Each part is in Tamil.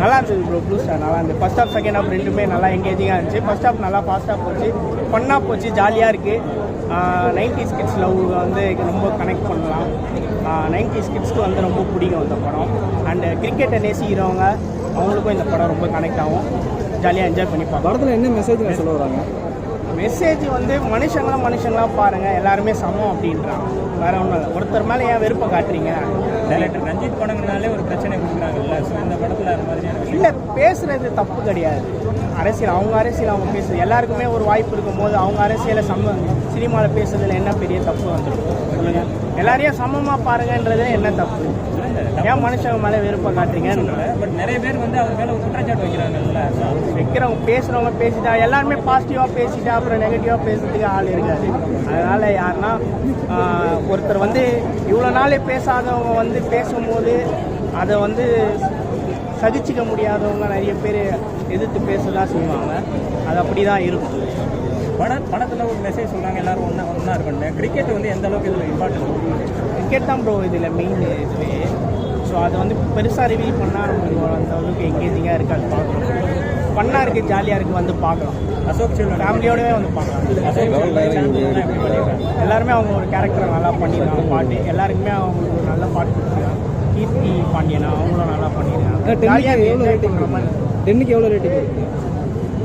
நல்லா இருந்தது ப்ரோ ப்ளூ ஸ்டார் நல்லா இருந்தது. ஃபர்ஸ்ட் ஹாஃப் செகண்ட் ஹாஃப் ரெண்டுமே நல்லா எங்கேஜிங்காக இருந்துச்சு. ஃபர்ஸ்ட் ஹாஃப் நல்லா ஃபாஸ்ட்டாக போச்சு. ஃபன்னாக போச்சு ஜாலியாக இருக்குது நைன்டிஸ் கிட்ஸ் லவ் வந்து ரொம்ப கனெக்ட் பண்ணலாம். நைன்டிஸ் கிட்ஸ்க்கு வந்து ரொம்ப பிடிக்கும் இந்த படம். அண்டு கிரிக்கெட்டை நேசிக்கிறவங்க அவங்களுக்கும் இந்த படம் ரொம்ப கனெக்ட் ஆகும். ஜாலியாக என்ஜாய் பண்ணி படத்தில் என்ன மெசேஜ் சொல்ல வராங்க? மெசேஜ் வந்து மனுஷங்களாம் மனுஷங்களாம் பாருங்கள் எல்லாருமே சமம் அப்படின்றாங்க. வேற ஒன்றும் இல்லை. ஒருத்தர் மேலே ஏன் விருப்பம் காட்டுறீங்க? டைரக்டர் ரஞ்சித் படங்கள்னாலே ஒரு பிரச்சனை கொடுக்குறாங்கல்ல. ஸோ இந்த படத்தில் மாதிரியான விஷயம் இல்லை பேசுறது தப்பு கிடையாது. அரசியல் அவங்க அரசியல் அவங்க பேசுறது. எல்லாருக்குமே ஒரு வாய்ப்பு இருக்கும்போது அவங்க அரசியலை சம சினிமாவில் பேசுறதுல என்ன பெரிய தப்பு வந்துடும்? சொல்லுங்க எல்லாரையும் சமமாக பாருங்கன்றது என்ன தப்பு? ஏன் மனுஷங்க மேலே விருப்பம் காட்டுறீங்க பட் நிறைய பேர் வந்து அவர் மேலே ஒரு குற்றச்சாட்டு வைக்கிறாங்கல்ல. வைக்கிறவங்க பேசுகிறவங்க பேசிட்டா எல்லாருமே பாசிட்டிவாக பேசிட்டா அப்புறம் நெகட்டிவாக பேசுறதுக்கு ஆள் இருக்காது. அதனால் யாருன்னா ஒருத்தர் வந்து இவ்வளோ நாள் பேசாதவங்க வந்து பேசும்போது அதை வந்து சகிச்சிக்க முடியாதவங்க நிறைய பேர் எதிர்த்து பேச தான் செய்வாங்க. அது அப்படி தான் இருக்கும். பட படத்தில் ஒரு மெசேஜ் சொல்கிறாங்க எல்லாரும் ஒன்றா ஒன்றா இருக்கணும் கிரிக்கெட் வந்து எந்த அளவுக்கு இதில் இம்பார்ட்டன்ட் கிரிக்கெட் தான் ப்ரோ இதில் மெயின் இதுவே. ஸோ அதை வந்து பெருசாக ரிவீல் பண்ணால் நம்ம அந்த அளவுக்கு எங்கேஜிங்காக இருக்காது பார்க்கணும். ஃபன்னாக இருக்குது ஜாலியாக இருக்குது வந்து பார்க்கலாம். அசோக் செல்வன். ஃபேமிலியோடவே வந்து பார்க்கலாம். எல்லாருமே அவங்க ஒரு கேரக்டரை நல்லா பண்ணியிருக்காங்க பாட்டு. எல்லாருக்குமே அவங்களுக்கு ஒரு நல்ல பாட்டு கொடுத்துருக்காங்க கீர்த்தி பாண்டியனா அவங்களும் நல்லா பண்ணியிருக்காங்க ஜாலியாக டென்னுக்கு எவ்வளோ ரேட்டிங் டென்னுக்கு எவ்வளோ ரேட்டிங்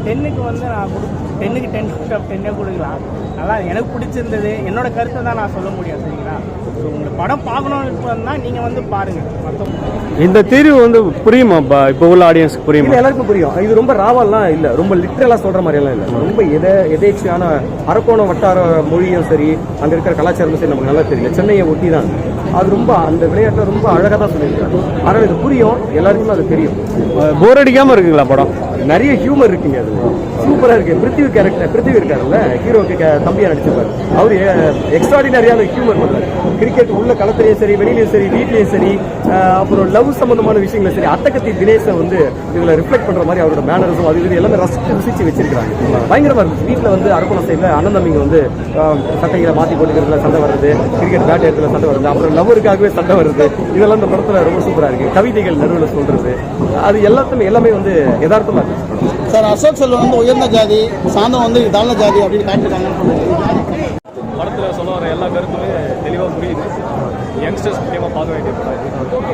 டென்னுக்கு வந்து நான் கொடு டென்னுக்கு டென் அவுட் ஆஃப் டென்னே கொடுக்கலாம். நல்லா எனக்கு பிடிச்சிருந்தது. என்னோட கருத்தை தான் நான் சொல்ல முடியும் சரிங்களா? ஸோ உங்களுக்கு படம் பார்க்கணும்னு தான் நீங்கள் வந்து பாருங்கள் மற்றவங்க இந்த தீர்வு வந்து புரியுமா இப்போ உள்ள ஆடியன்ஸ்க்கு புரியுமா? எல்லாருக்கும் புரியும். இது ரொம்ப ராவல்லாம் இல்ல. ரொம்ப லிட்டரலா சொல்ற மாதிரி எல்லாம் இல்ல. ரொம்ப எத எதேச்சியான அரக்கோணம் வட்டார மொழியும் சரி அங்க இருக்கிற கலாச்சாரமும் சரி நமக்கு நல்லா தெரியும். சென்னையை ஒட்டி தான். அது ரொம்ப அந்த விளையாட்டை ரொம்ப அழகா தான் சொல்லியிருக்காங்க. ஆனால் இது புரியும். எல்லாருக்குமே அது தெரியும். போர் அடிக்காம இருக்குங்களா படம்? நிறைய ஹியூமர் இருக்குங்க அது. சூப்பராக இருக்கு. பிருத்திவி கேரக்டர் பிருத்திவி இருக்காருல்ல? ஹீரோக்கு தம்பியாக நடிச்சிருப்பார். அவர் எக்ஸ்ட்ராடினரியான eh, ஹியூமர் பண்ணுறாரு கிரிக்கெட் உள்ள களத்திலையும் சரி வெளியிலயும் சரி வீட்லயும் சரி அப்புறம் லவ் சம்பந்தமான விஷயங்களும் சரி அத்தகத்தி தினேஷை வந்து இதுல ரிஃப்ளெக்ட் பண்ற மாதிரி அவரோட மேனரிசம் அது இது எல்லாமே ரசிச்சு ருசிச்சு வச்சிருக்காங்க பயங்கரமா இருக்கு. வீட்டுல வந்து அரக்கோணம் சைடுல அண்ணன் தம்பிங்க வந்து சட்டைகளை மாத்தி போட்டுக்கிறதுல சண்டை வர்றது கிரிக்கெட் பேட் இடத்துல சண்டை வருது அப்புறம் லவ்வருக்காகவே சண்டை வருது இதெல்லாம் இந்த படத்துல ரொம்ப சூப்பரா இருக்கு. கவிதைகள் நடுவில் சொல்றது அது எல்லாத்துமே எல்லாமே வந்து யதார்த்தமா இருக்கு. சார் அசோக் செல்வன் வந்து உயர்ந்த ஜாதி சாந்தம் வந்து தாழ்ந்த ஜாதி அப்படின்னு காட்டியிருக்காங்கன்னு சொல்லுவாங்க படத்தில் சொல்ல வர எல்லா கருத்துமே தெளிவாக புரியுது. யங்ஸ்டர்ஸ் முக்கியமாக பார்க்க வேண்டிய படம்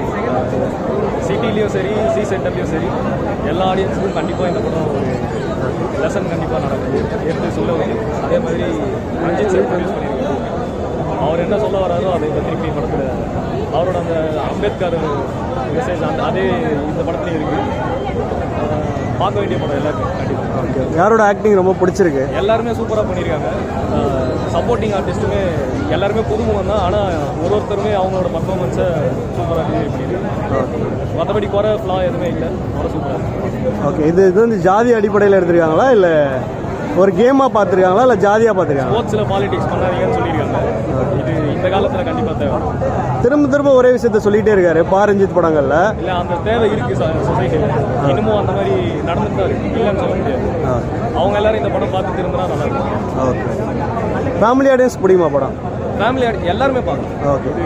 சிட்டிலையும் சரி சி சென்டர்லையும் சரி எல்லா ஆடியன்ஸுக்கும் கண்டிப்பாக இந்த படம் ஒரு லெசன் கண்டிப்பாக நடக்குது எடுத்து சொல்ல முடியும் அதே மாதிரி ரஞ்சித் சார் ப்ரொடியூஸ் பண்ணியிருக்காரு. அவர் என்ன சொல்ல வராரோ அதை இப்போ திருப்பி படத்தில் அவரோட அந்த அம்பேத்கர் மெசேஜ் அந்த அதே இந்த படத்துலையும் இருக்குது பார்க்க வேண்டிய படம் எல்லாருக்கும் கண்டிப்பாக யாரோட ஆக்டிங் ரொம்ப பிடிச்சிருக்கு? எல்லாருமே சூப்பராக பண்ணியிருக்காங்க. சப்போர்ட்டிங் ஆர்டிஸ்ட்டுமே எல்லாருமே புதுமுகம் தான் ஆனால் ஒரு ஒருத்தருமே அவங்களோட பர்ஃபார்மன்ஸை சூப்பராக டெலிவரி பண்ணியிருக்காங்க மற்றபடி குறை ஃப்ளா எதுவுமே இல்லை. படம் சூப்பராக ஓகே இது இது வந்து ஜாதி அடிப்படையில் எடுத்திருக்காங்களா? இல்லை ஒரு கேமாக பார்த்துருக்காங்களா? இல்லை ஜாதியாக பார்த்துருக்காங்களா? ஸ்போர்ட்ஸில் பாலிடிக்ஸ் பண்ணாதீங்கன்னு சொல்லியிருக்காங்க. இது இந்த காலத்தில் கண்டிப்பாக தேவை. திரும்ப திரும்ப ஒரே விஷயத்த சொல்லிட்டே இருக்காரு பா ரஞ்சித் படங்கள்ல. இல்லை அந்த தேவை இருக்குது சொசைட்டியில் இன்னமும் அந்த மாதிரி நடந்துட்டு இருக்கு. இல்லைன்னு சொல்ல முடியாது. அவங்க எல்லாரும் இந்த படம் பார்த்து திரும்பினா நல்லா இருக்கும். ஓகே. ஃபேமிலி ஆடியன்ஸ் பிடிக்குமா படம்? ஃபேமிலி எல்லாருமே பார்க்கணும். ஓகே. இது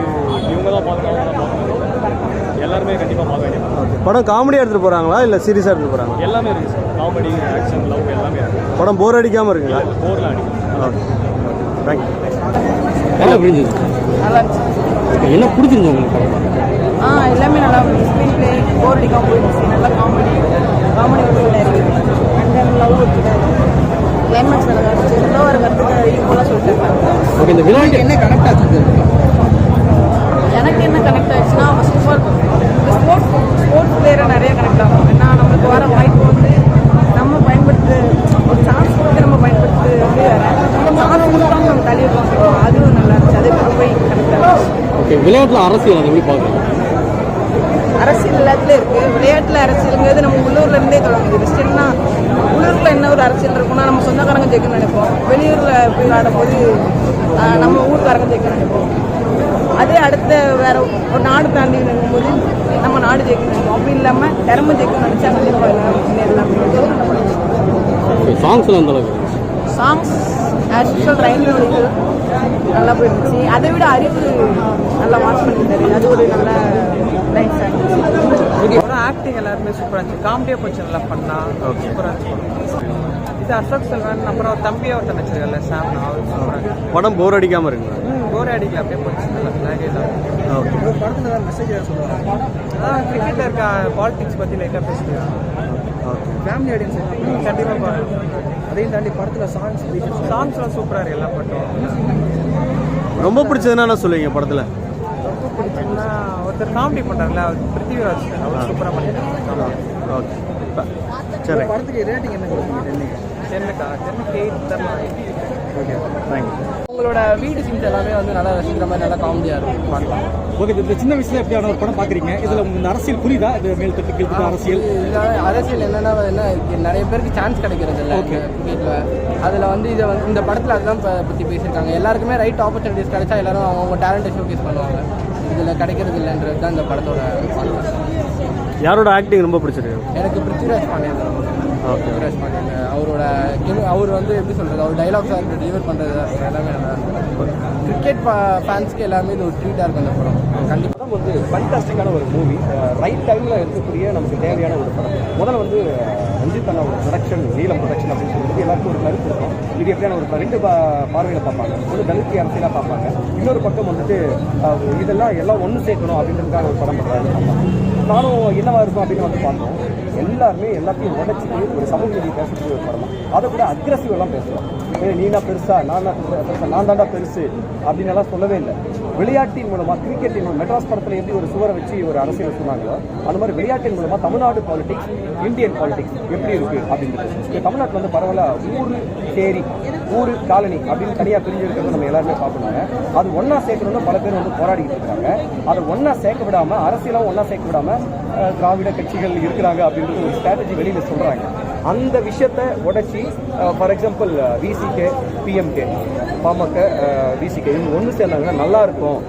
இவங்க தான் பார்க்கணும். எல்லாருமே கண்டிப்பாக பார்க்க வேண்டிய படம். ஓகே. படம் காமெடியாக எடுத்துகிட்டு போகிறாங்களா இல்லை சீரியஸாக எடுத்துகிட்டு போகிறாங்களா எல்லாமே இருக்குது சார். காமெடி ஆக்ஷன் லவ் எல்லாமே இருக்குது படம் போர் அடிக்காமல் இருக்குங்களா? போர்லாம் அடிக்கும் ஓகே. தேங்க்யூ படம் புரிஞ்சுது நல்லா இருந்துச்சு என்ன பிடிச்சிருந்து உங்களுக்கு. ஆ எல்லாமே நல்லா ஸ்க்ரீன் பிளே போர் அடிக்காம போயிடுச்சு. நல்லா காமெடி காமெடி வந்து நல்லா இருக்கு. அண்ட் தென் லவ் இருக்குது கிளைமேக்ஸ் நல்லா இருந்துச்சு சொல்ல வர கருத்துக்கு ஈக்குவலாக சொல்லிட்டு ஓகே இந்த விளையாட்டு என்ன கனெக்ட் ஆச்சு எனக்கு என்ன கனெக்ட் ஆல் இந்த ஸ்போர்ட்ஸ் ஸ்போர்ட்ஸ் பிளேயரை நிறைய கனெக்ட் ஆகும். ஏன்னா நம்மளுக்கு வர வாய்ப்பு வந்து நம்ம பயன்படுத்து ஒரு சான்ஸ் கொடுத்து நம்ம பயன்படுத்து வந்து வேற சான்ஸ் கொடுத்தாங்க நம்ம தள்ளிடுவோம் அதுவும் நல்லா இருந்துச்சு அது ரொம்ப கனெக்ட் ஆச்சு ஓகே விளையாட்டில் அரசியல் அதை எப்படி பார்க்குறீங்க? அரசியல் எல்லாத்துலயும் இருக்கு. விளையாட்டுல அரசியலுங்கிறது நம்ம உள்ளூர்ல இருந்தே தொடங்குது. வெஸ்டர்னா உள்ளூர்ல என்ன ஒரு அரசியல் இருக்கும்னா நம்ம சொந்தக்காரங்க ஜெயிக்கணும்னு நினைப்போம். வெளியூர்ல போய் விளையாடும்போது நம்ம ஊர்க்காரங்க ஜெயிக்கணும்னு நினைப்போம். அதே அடுத்த வேற ஒரு நாடு தாண்டி நிற்கும்போது நம்ம நாடு ஜெயிக்கணும் நினைப்போம். அப்படி இல்லாம திறமை ஜெயிக்கணும்னு நினைச்சா கண்டிப்பா எல்லாரும் முன்னேறலாம் ஓகே சாங்ஸ்லாம் அந்த அளவுக்கு சாங்ஸ் ஆஸ் யூஷுவல் நல்லா போயிருந்துச்சு அதை விட அறிவு நல்லா வாட்ச் பண்ணியிருந்தாரு அது ஒரு நல்ல லைஃப் ஆக்டிங் எல்லாருமே சூப்பராக இருந்துச்சு. காமெடியாக போச்சு நல்லா பண்ணா. சூப்பராக இருந்துச்சு இது அசோக் செல்வன் அப்புறம் தம்பி ஒருத்தன் நடிச்சிருக்கல சாம் அவர் சூப்பராக படம் போர் அடிக்காம இருக்குங்களா ம் போரே அடிக்கல அப்படியே போச்சு. படத்தில் மெசேஜ் சொல்லுவாங்க. அதான் கிரிக்கெட்டில் இருக்க பாலிடிக்ஸ் பற்றி லைட்டாக பேசிக்கலாம் ஓகே ஃபேமிலி ஆடியன்ஸ் கண்டிப்பாக பாருங்க அதையும் தாண்டி படத்தில் சாங்ஸ் சாங்ஸ்லாம் சூப்பராக இருக்கு எல்லா பாட்டும். ரொம்ப பிடிச்சதுன்னா என்ன சொல்லுவீங்க படத்தில்? ரொம்ப பிடிச்சதுன்னா ஒருத்தர் காமெடி பண்ணுறாருல அவர் பிருத்திவிராஜ் அவர் சூப்பராக பண்ணிருக்காங்க ஓகே. சரி. படத்துக்கு ரேட்டிங் என்ன கொடுப்பீங்க டென்னுக்கு டென்னுக்கா எயிட் தரலாம். ஓகே தேங்க்யூ உங்களோட வீடு சீன்ஸ் எல்லாமே வந்து நல்லா ரசிக்கிற மாதிரி நல்லா காமெடியாக இருக்கும். பார்க்கலாம். ஓகே இந்த சின்ன வயசுல எப்படியான ஒரு படம் பார்க்குறீங்க? இதில் உங்களுக்கு அரசியல் புரியுதா? இது மேல் தட்டு கீழ் அரசியல்? இதனால அரசியல் என்னன்னா என்ன நிறைய பேருக்கு சான்ஸ் கிடைக்கிறது இல்லை. கிரிக்கெட்டில் அதில் வந்து இதை வந்து இந்த படத்தில் அதுதான் பற்றி பேசியிருக்காங்க. எல்லாருக்குமே ரைட் ஆப்பர்ச்சுனிட்டிஸ் கிடைச்சா எல்லாரும் அவங்க டேலண்ட்டை ஷோகேஸ் பண்ணுவாங்க. இதில் கிடைக்கிறது இல்லைன்றது தான் இந்த படத்தோட. யாரோட ஆக்டிங் ரொம்ப பிடிச்சிருக்கு? எனக்கு பிருத்திவிராஜ் பாண்டியன் பிருத்திவிராஜ் பாண்டியன் அவரோட அவர் வந்து எப்படி சொல்கிறது அவர் டைலாக்ஸாக இருக்கட்டும் டெலிவர் பண்ணுறது எல்லாமே நல்லா கிரிக்கெட் ஃபேன்ஸ்க்கு எல்லாமே இது ஒரு ட்ரீட்டாக இருக்கும் இந்த படம். கண்டிப்பாக படம் வந்து ஃபண்டாஸ்டிக்கான ஒரு மூவி ரைட் டைமில் இருக்கக்கூடிய நமக்கு தேவையான ஒரு படம். முதல்ல வந்து அஹ், ரஞ்சித் அண்ணாவோட ப்ரொடக்ஷன் நீலம் ப்ரொடக்ஷன் அப்படின்னு சொல்லிட்டு எல்லாருக்கும் ஒரு கருத்து இருக்கும். இது எப்படியான ஒரு ரெண்டு பா- பார்வையில் பார்ப்பாங்க. ஒரு தலித்தி அரசியலாக பார்ப்பாங்க. இன்னொரு பக்கம் வந்துட்டு இதெல்லாம் எல்லாம் ஒன்று சேர்க்கணும் அப்படின்றதுக்காக ஒரு படம் பண்ணுறாங்க நானும் என்னவா இருக்கும் அப்படின்னு வந்து பார்த்தோம் எல்லாருமே எல்லாத்தையும் உடைச்சிட்டு ஒரு சமூக நீதி பேசக்கூடிய ஒரு படம் அதை கூட அக்ரஸிவெல்லாம் பேசுவோம் நீனா பெருசா நான் தான் பெருசா நான் தாண்டா பெருசு அப்படின்னு எல்லாம் சொல்லவே இல்லை. விளையாட்டின் மூலமா கிரிக்கெட்டின் மூலம் மெட்ராஸ் படத்துல எப்படி ஒரு சுவரை வச்சு ஒரு அரசியல் சொன்னாங்களோ அந்த மாதிரி விளையாட்டின் மூலமா தமிழ்நாடு பாலிடிக்ஸ் இந்தியன் பாலிடிக்ஸ் எப்படி இருக்கு அப்படின்றது. தமிழ்நாட்டில் வந்து பரவாயில்ல ஊரு சேரி ஊரு காலனி அப்படின்னு தனியா பிரிஞ்சு இருக்கிறத நம்ம எல்லாருமே பார்க்கணுங்க அது ஒன்னா சேர்க்கணும்னு பல பேர் வந்து போராடிக்கிட்டு இருக்காங்க. அதை ஒன்னா சேர்க்க விடாம அரசியலும் ஒன்னா சேர்க்க விடாம திராவிட கட்சிகள் இருக்கிறாங்க அப்படின்றது ஒரு ஸ்ட்ராட்டஜி வெளியில சொல்றாங்க. அந்த விஷயத்தை உடைச்சி for example VCK PMK Pamaka VCK இவங்க ஒன்று சேர்ந்தாங்கன்னா நல்லா இருக்கும்.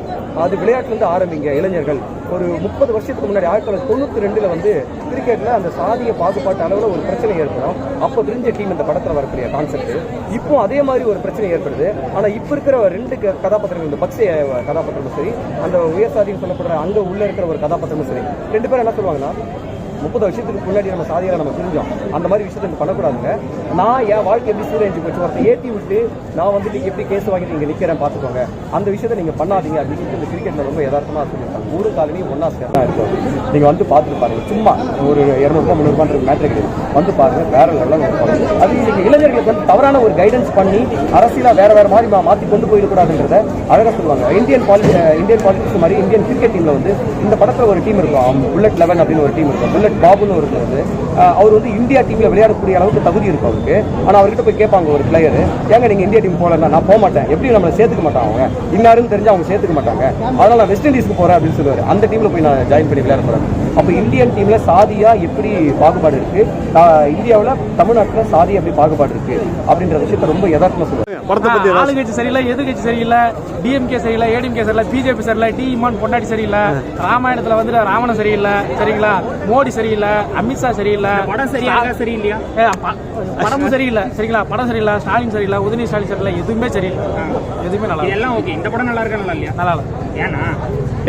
அது விளையாட்டுலேருந்து ஆரம்பிங்க இளைஞர்கள். ஒரு முப்பது வருஷத்துக்கு முன்னாடி ஆயிரத்தி தொள்ளாயிரத்தி தொண்ணூற்றி ரெண்டில் வந்து கிரிக்கெட்டில் அந்த சாதிய பாகுபாட்டு அளவில் ஒரு பிரச்சனை ஏற்படும். அப்போ தெரிஞ்ச டீம் இந்த படத்தில் வரக்கூடிய கான்செப்ட் இப்போ அதே மாதிரி ஒரு பிரச்சனை ஏற்படுது. ஆனால் இப்போ இருக்கிற ரெண்டு கதாபாத்திரங்கள் இந்த பக்ஸே கதாபாத்திரமும் சரி அந்த உயர் சாதின்னு சொல்லப்படுற அங்கே உள்ளே இருக்கிற ஒரு கதாபாத்திரமும் சரி ரெண்டு பேரும் என்ன சொல்லுவாங்கன்னா முப்பது வருஷத்துக்கு முன்னாடி நம்ம சாதியாக நம்ம தெரிஞ்சோம் அந்த மாதிரி விஷயத்தை நம்ம பண்ணக்கூடாதுங்க. நான் என் வாழ்க்கை எப்படி சீரழிஞ்சு போச்சு? ஒருத்தர் ஏற்றி விட்டு நான் வந்துட்டு எப்படி கேஸ் வாங்கிட்டு இங்கே நிற்கிறேன் பார்த்துக்கோங்க. அந்த விஷயத்தை நீங்கள் பண்ணாதீங்க அப்படின்னு சொல்லிட்டு இந்த கிரிக்கெட்டில் ரொம்ப யதார்த்தமாக சொல்லியிருக்காங்க. ஊரு காலனியும் ஒன்றா சேர்த்தா இருக்கும். நீங்கள் வந்து பார்த்துட்டு பாருங்க. சும்மா ஒரு இரநூறுபா முந்நூறுபான்ற மேட்ரு கிடையாது. வந்து பாருங்க வேற லெவலில் அது நீங்கள் இளைஞர்களுக்கு வந்து தவறான ஒரு கைடன்ஸ் பண்ணி அரசியலாக வேற வேற மாதிரி மாற்றி கொண்டு போயிடக்கூடாதுன்றத அழகாக சொல்லுவாங்க. இந்தியன் பாலி இந்தியன் பாலிட்டிக்ஸ் மாதிரி இந்தியன் கிரிக்கெட் டீமில் வந்து இந்த படத்துல ஒரு டீம் இருக்கும். புல்லட் லெவன் அப்படின்னு ஒரு டீம் இருக்கும். புல்லட் பாபுன்னு ஒரு வந்து அவர் வந்து இந்தியா டீம்ல விளையாடக்கூடிய அளவுக்கு தகுதி இருக்கும் அவருக்கு. ஆனா அவர்கிட்ட போய் கேட்பாங்க ஒரு பிளேயர் ஏங்க நீங்க இந்தியா டீம் போகலன்னா நான் போக மாட்டேன். எப்படி நம்மளை சேர்த்துக்க மாட்டாங்க அவங்க? இன்னாருன்னு தெரிஞ்சு அவங்க சேர்த்துக்க மாட்டாங்க. அதனால் நான் வெஸ்ட் இண்டீஸ்க்கு போகிறேன் அப்படின்னு சொல்லுவாரு. அந்த டீமில் போய் நான் ஜாயின் பண்ணி விளையாட போகிறேன் அப்ப இந்தியன் டீம்ல சாதியா எப்படி பாகுபாடு இருக்கு? ஆஹ் இந்தியாவுல தமிழ்நாட்டுல சாதி எப்படி பாகுபாடு இருக்கு? அப்படின்ற விஷயத்த ரொம்ப யதார்த்தமா சொல்லுவாங்க ஆளுங்கட்சி சரியில்லை எதிர்கட்சி சரியில்லை டிஎம்கே சரியில்லை ஏடிஎம்கே சரியில்லை பிஜேபி சரியில்லை டி இமான் பொண்டாட்டி சரியில்லை ராமாயணத்துல வந்து ராவணன் சரியில்லை சரிங்களா? மோடி சரியில்லை அமித்ஷா சரியில்லை. படம் சரியாக சரியில்லையா? படமும் சரியில்லை சரிங்களா? படம் சரியில்லை ஸ்டாலின் சரியில்லை உதயநிதி ஸ்டாலின் சரியில்லை எதுவுமே சரியில்லை. எதுவுமே நல்லா இல்லை. இதெல்லாம் ஓகே இந்த படம் நல்லா இருக்கா நல்லா இல்லையா? நல்லா இல்லை. ஏன்னா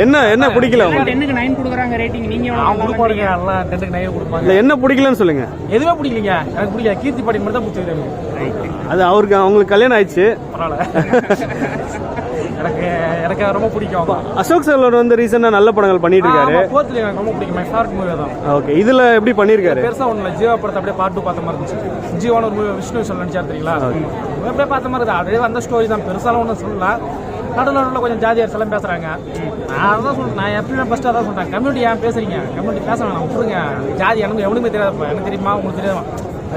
என்ன என்ன பிடிக்கல டென்னுக்கு நைன் கொடுக்குறாங்க ரேட்டிங் நீங்க கொடுப்பாருங்க எல்லாம் டென்ட்டுக்கு நைன் கொடுப்பாங்க. இல்ல என்ன பிடிக்கலன்னு சொல்லுங்க. எதுவுமே பிடிக்கலீங்க. எனக்கு பிடிக்கல. கீர்த்தி பாட்டி மட்டும் தான் பிடிச்சது எனக்கு அது அவருக்கு அவங்களுக்கு கல்யாணம் ஆயிடுச்சு. பரவாயில்ல. எனக்கு எனக்கு ரொம்ப பிடிக்கும் அசோக் செல்வன் வந்து ரீசெண்டா நல்ல படங்கள் பண்ணிட்டு இருக்காரு போர்த்துல எனக்கு ரொம்ப பிடிக்கும். மை ஃபேவரட் மூவி தான் ஓகே இதுல எப்படி பண்ணிருக்காரு? பெருசா ஒண்ணு இல்ல ஜீவா படத்தை அப்படியே பார்ட் டூ பார்த்த மாதிரி இருந்துச்சு. ஜீவான ஒரு movie விஷ்ணு விஷால் நடிச்சார் தெரியுங்களா? அப்படியே பார்த்த மாதிரி அப்படியே வந்த ஸ்டோரி தான். பெருசாலாம் ஒன்றும் சொல்லல. நடுவில் நடுவில் கொஞ்சம் ஜாதியார் எல்லாம் பேசுகிறாங்க நான் அதான் சொல்கிறேன் நான் எப்பயுமே ஃபஸ்ட்டு அதான் சொல்கிறேன் கம்யூனிட்டி ஏன் பேசுகிறீங்க கம்யூனிட்டி பேச நான் விட்டுருங்க. ஜாதி எனக்கு எவனுமே தெரியாதப்பா. எனக்கு தெரியுமா? உங்களுக்கு தெரியாதா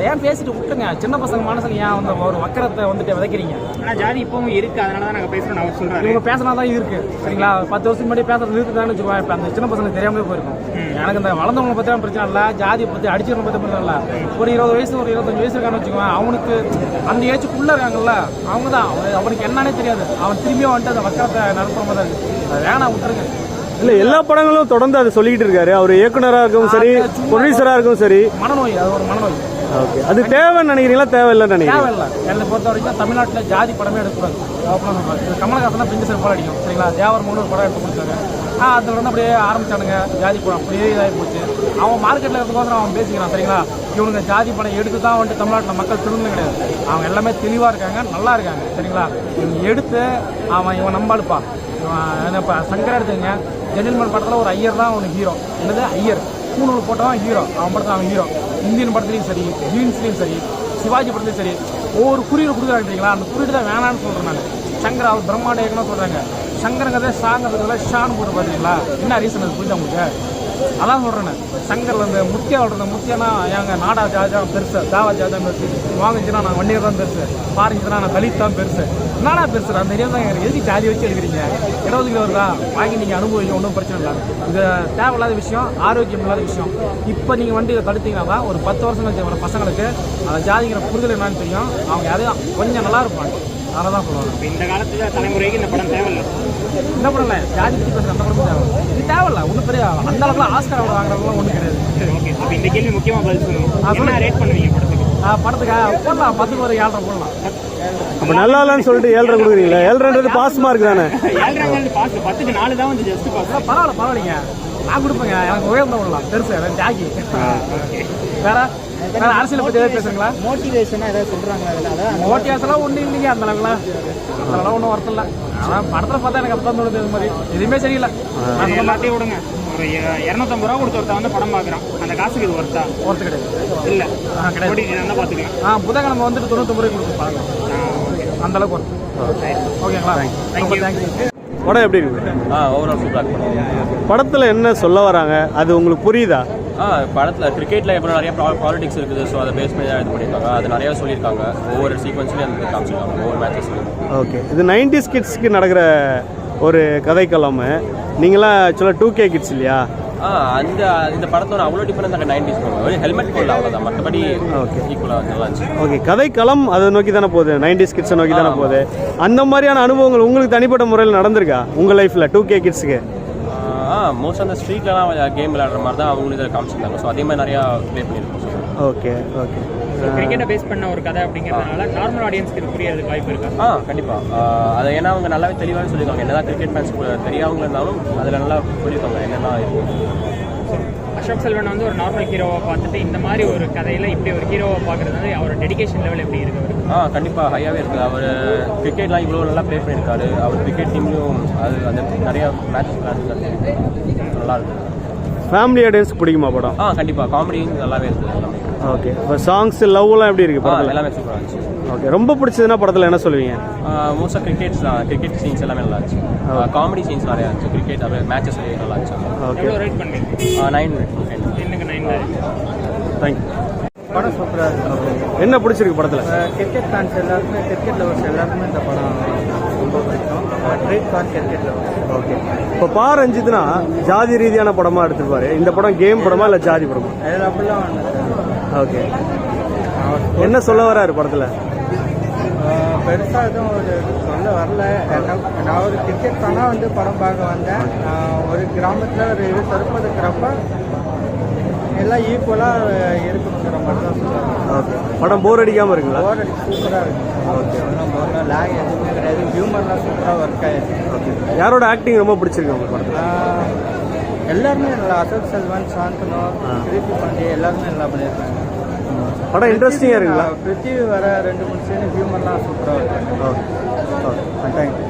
ஏன் பேசிட்டு விட்டுருங்க? சின்ன பசங்க மனசுல ஏன் அந்த ஒரு வக்கரத்தை வந்துட்டு விதைக்கிறீங்க? ஆனா ஜாதி இப்பவும் இருக்கு. அதனால தான் நாங்க பேசுறோம் அவர் சொல்றாரு. இவங்க பேசினா தான் இருக்கு. சரிங்களா? பத்து வருஷத்துக்கு முன்னாடி பேசுறது நிறுத்துதான்னு வச்சுக்கோங்க இப்போ அந்த சின்ன பசங்களுக்கு தெரியாமலே போயிருக்கும். எனக்கு இந்த வளர்ந்தவங்களை பற்றி பிரச்சனை இல்லை. ஜாதியை பற்றி அடிச்சவங்களை பற்றி பிரச்சனை இல்லை. ஒரு இருபது வயசு ஒரு இருபத்தஞ்சு வயசு இருக்கான்னு வச்சுக்கோங்க அவனுக்கு அந்த ஏஜுக்குள்ளே இருக்காங்கல்ல அவங்க தான் அவன் அவனுக்கு என்னன்னே தெரியாது. அவன் திரும்பியும் வந்துட்டு அந்த வக்கரத்தை நடத்துற மாதிரி வேணாம் விட்டுருங்க. இல்ல எல்லா படங்களும் தொடர்ந்து அதை சொல்லிக்கிட்டு இருக்காரு. அவர் இயக்குனரா இருக்கவும் சரி ப்ரொடியூசரா இருக்கவும் சரி. மனநோய் அது ஒரு மனநோய். ஓகே. அது தேவைன்னு நினைக்கிறீங்களா? தேவையில்லைன்னு நினைக்கிறீங்க என்னை பொறுத்த வரைக்கும் தமிழ்நாட்டில் ஜாதி படமே எடுக்கக்கூடாது. கமலஹாசன் பிரிஞ்சு போல அடிக்கும் சரிங்களா? தேவர் மூணு ஒரு படம் எடுத்து கொடுத்தாங்க அதில் வந்து அப்படியே ஆரம்பிச்சானுங்க. ஜாதி படம் அப்படியே இதாகி போச்சு. அவன் மார்க்கெட்டில் இருக்கிறதுக்கோசரம் அவன் பேசிக்கிறான் சரிங்களா? இவனுங்க ஜாதி படம் எடுத்து தான் வந்துட்டு தமிழ்நாட்டில் மக்கள் திருந்தது கிடையாது. அவங்க எல்லாமே தெளிவாக இருக்காங்க நல்லா இருக்காங்க சரிங்களா? இவங்க எடுத்து அவன் இவன் நம்பாளுப்பா. இவன் இப்போ சங்கர் எடுத்துங்க ஜென்டில்மேன் படத்தில் ஒரு ஐயர் தான் அவனுக்கு ஹீரோ என்னது? ஐயர். பூணூல் போட்டவன் ஹீரோ அவன் படத்தில் அவன் ஹீரோ இந்தியன் படத்துலையும் சரி ஜீன்ஸ்லேயும் சரி சிவாஜி படத்துலையும் சரி ஒவ்வொரு குறியீடு கொடுக்குறாங்க அந்த குறியீடு தான் வேணான்னு சொல்கிறேன் நான். சங்கர் அவர் பிரம்மாண்ட இயக்கம்னு சொல்கிறாங்க சங்கரங்கிறதே சாங்கிறதுல ஷான் போட்டு பார்த்தீங்களா என்ன ரீசன் அது புரியுது உங்களுக்கு? அதான் சொல்கிறேன் சங்கரில் இந்த முத்தியா விடுறது முத்தியானா எங்க நாடா ஜாஜா பெருசு தாவா ஜாஜா பெருசு. வாங்கிச்சுன்னா நான் வண்டியர் தான் பெருசு. பாருச்சுன்னா நான் தலித் தான் பெருசு. நாடா பெருசு? அந்த ஏரியா தான் எதுக்கு ஜாதி வச்சு எடுக்கிறீங்க இருபது கிலோ வருதா வாங்கி நீங்கள் அனுபவிக்க ஒன்றும் பிரச்சனை இல்லை. இது தேவையில்லாத விஷயம் ஆரோக்கியம் இல்லாத விஷயம். இப்போ நீங்கள் வண்டியை தடுத்தீங்கன்னா தான் ஒரு பத்து வருஷம் கழிச்சு வர பசங்களுக்கு அந்த ஜாதிங்கிற புரிதல் என்னன்னு தெரியும். அவங்க யாரையும் கொஞ்சம் நல்லா இருப்பாங்க. அதை தான் சொல்லுவாங்க இந்த காலத்துல தலைமுறைக்கு இந்த படம் தேவையில்லை. என்ன பண்ணல ஜாதி பற்றி பேசுகிற அந்த படமும் தேவை இது தேவையில்ல. ஒன்றும் பெரிய அந்த அளவுக்குலாம் ஆஸ்கர் அவார்டு வாங்குறவங்களாம் ஒன்றும் கிடையாது. ஓகே அப்போ இந்த கேள்வி முக்கியமாக பதில் சொல்லுங்க. என்ன ரேட் பண்ணுவீங்க படத்துக்கு? ஆ, படத்துக்கா போடலாம். பத்துக்கு ஒரு ஏழரை போடலாம். அப்ப நல்லா இல்லைன்னு சொல்லிட்டு ஏழரை கொடுக்குறீங்களா? ஏழரைன்றது பாஸ் மார்க் தானே? ஏழரை பாஸ் பத்துக்கு நாலு தான் வந்து ஜஸ்ட் பாஸ் அதான் பரவாயில்ல பரவாயில்லைங்க. நான் கொடுப்பேங்க. எனக்கு உயர்ந்த விடலாம் பெருசு எனக்கு ஜாகி வேற வேற அரசியலை பற்றி ஏதாவது பேசுறீங்களா? மோட்டிவேஷனாக ஏதாவது அதான் மோட்டிவேஷன்லாம் ஒன்றும் இல்லைங்க அந்த அளவுக்குலாம். அதெல்லாம் ஒன்றும் வருத்தம் இல்லை. ஆனால் படத்தில் பார்த்தா எனக்கு அப்பதான் தோணுது இது மாதிரி. எதுவுமே சரியில்லை. எல்லாத்தையும் விடுங்க. ஒரு இர- இரநூத்தம்பது ரூபா கொடுத்து ஒருத்தன் வந்து படம் பார்க்குறான். அந்த காசுக்கு இது ஒர்த்தா ஒருத்தர் கிடையாது. இல்லை. ஆ, கிடையாது. தான் பார்த்துக்கலாம் ஆ புதன்கிழமை வந்துட்டு தொண்ணூத்தொம்பது ரூபாய் கொடுத்து பாருங்க அந்த அளவுக்கு ஓகேங்களா? ரொம்ப தேங்க்யூ படம் எப்படி இருக்கு? ஆ ஓவரால் சூப்பராக இருக்கும் படத்துல என்ன சொல்ல வராங்க? அது உங்களுக்கு புரியுதா? ஆ படத்தில் கிரிக்கெட்டில் இப்போ நிறைய பாலிடிக்ஸ் இருக்குது. ஸோ அதை பேஸ் பண்ணி தான் இது பண்ணியிருக்காங்க. அது நிறையா சொல்லியிருக்காங்க. ஒவ்வொரு சீக்வன்ஸ்லையும் அந்த காமிச்சிருக்காங்க. ஒவ்வொரு மேட்சஸ்லையும் ஓகே இது நைன்டிஸ் கிட்ஸ்க்கு நடக்கிற ஒரு கதைக்களம் நீங்களாம் ஆக்சுவலாக டூ கே கிட்ஸ் இல்லையா? அந்த இந்த படத்தோட அவ்வளோ டிஃபரன்ஸ் அங்கே நைன்டிஸ் ஒரு ஹெல்மெட் போடல அவ்வளோதான் மற்றபடி Okay. ஈக்குவலாக நல்லா இருந்துச்சு. ஓகே கதைக்களம் அதை நோக்கி தானே போகுது? நைன்டிஸ் கிட்ஸை நோக்கி தானே போகுது? அந்த மாதிரியான அனுபவங்கள் உங்களுக்கு தனிப்பட்ட முறையில் நடந்திருக்கா? உங்கள் லைஃப்பில் டூ கே கிட்ஸுக்கு ஆ மோஸ்ட் அந்த ஸ்ட்ரீட்லலாம் கேம் விளையாடுற மாதிரி தான் அவங்களும் இதில் காமிச்சிருந்தாங்க. ஸோ அதே மாதிரி நிறையா ப்ளே பண்ணியிருக்கோம். ஓகே ஓகே கிரிக்கெட்டை பேஸ் பண்ண ஒரு கதை அப்படிங்கிறதுனால நார்மல் ஆடியன்ஸ்க்கு இது புரியறதுக்கு வாய்ப்பு இருக்கா? ஆ கண்டிப்பாக அதை ஏன்னா அவங்க நல்லாவே தெளிவாகவே சொல்லியிருக்காங்க. என்னதான் கிரிக்கெட் மேட்ச் தெரியாதவங்க இருந்தாலும் அதில் நல்லா சொல்லியிருக்காங்க. என்னென்ன அசோக் செல்வன் வந்து ஒரு நார்மல் ஹீரோவை பார்த்துட்டு இந்த மாதிரி ஒரு கதையில இப்படி ஒரு ஹீரோவை பார்க்கறது வந்து அவரோட டெடிகேஷன் லெவல் எப்படி இருக்கு ஆ கண்டிப்பாக ஹையாகவே இருக்குது அவர் கிரிக்கெட்லாம் இவ்வளோ நல்லா ப்ளே பண்ணியிருக்காரு. அவர் கிரிக்கெட் டீம்லையும் அது அந்த நிறைய மேட்ச் நல்லா இருக்கு. ஃபேமிலி ஆடியன்ஸ்க்கு பிடிக்குமா படம்? ஆ கண்டிப்பாக காமெடியும் நல்லாவே இருக்குது ஓகே இப்போ சாங்ஸ் லவ்லாம் எப்படி இருக்கு ஆ படத்தில்? எல்லாமே சூப்பராக இருந்துச்சு. ஓகே ரொம்ப பிடிச்சதுன்னா படத்தில் என்ன சொல்லுவீங்க? மோஸ்ட்டாக கிரிக்கெட் கிரிக்கெட் சீன்ஸ் எல்லாமே நல்லா இருந்துச்சு. காமெடி சீன்ஸ் நிறையா இருந்துச்சு. கிரிக்கெட் அப்படியே மேட்சஸ் நல்லா இருந்துச்சு. ஓகே ரேட் பண்ணுவீங்க நைன் என்னங்க நைன் தேங்க்யூ படம் சூப்பராக இருக்கு. என்ன பிடிச்சிருக்கு படத்தில்? கிரிக்கெட் ஃபேன்ஸ் எல்லாருக்குமே கிரிக்கெட் லவர்ஸ் எல்லாருக்குமே இந்த படம் ரொம்ப பிடிக்கும். Treat for cricket lovers okay. இப்போ பா ரஞ்சித்னா ஜாதி ரீதியான படமா எடுத்திருப்பாரு. இந்த படம் கேம் படமா இல்லை ஜாதி படமா? ஓகே. என்ன சொல்ல வராரு படத்தில்? பெருசாக எதுவும் ஒரு சொல்ல வரல. நான் ஒரு கிரிக்கெட் ஃபேனாக வந்து படம் பார்க்க வந்தேன். ஒரு கிராமத்தில் ஒரு இரு தரப்பு இருக்கிறப்ப எல்லாம் ஈக்குவலாக இருக்குங்கிற சொல்லுவாங்க ஓகே படம் போர் அடிக்காமல் இருக்குங்களா? போர் அடிச்சு சூப்பராக இருக்கு. ஓகே ஒன்றும் போர் லேக் எதுவுமே கிடையாது. ஹியூமர்லாம் சூப்பராக ஒர்க் ஆயிருக்கு ஓகே யாரோட ஆக்டிங் ரொம்ப பிடிச்சிருக்கு உங்களுக்கு படத்தில்? எல்லாருமே நல்லா. அசோக் செல்வன் சாந்தனு கிருத்தி பாண்டிய எல்லாருமே நல்லா பண்ணியிருக்காங்க. படம் இன்ட்ரெஸ்டிங்காக இருக்குங்களா? பிருத்திவி வர ரெண்டு மூணு சீன் ஹியூமர்லாம் சூப்பராக இருக்கு ஓகே ஓகே தேங்க்யூ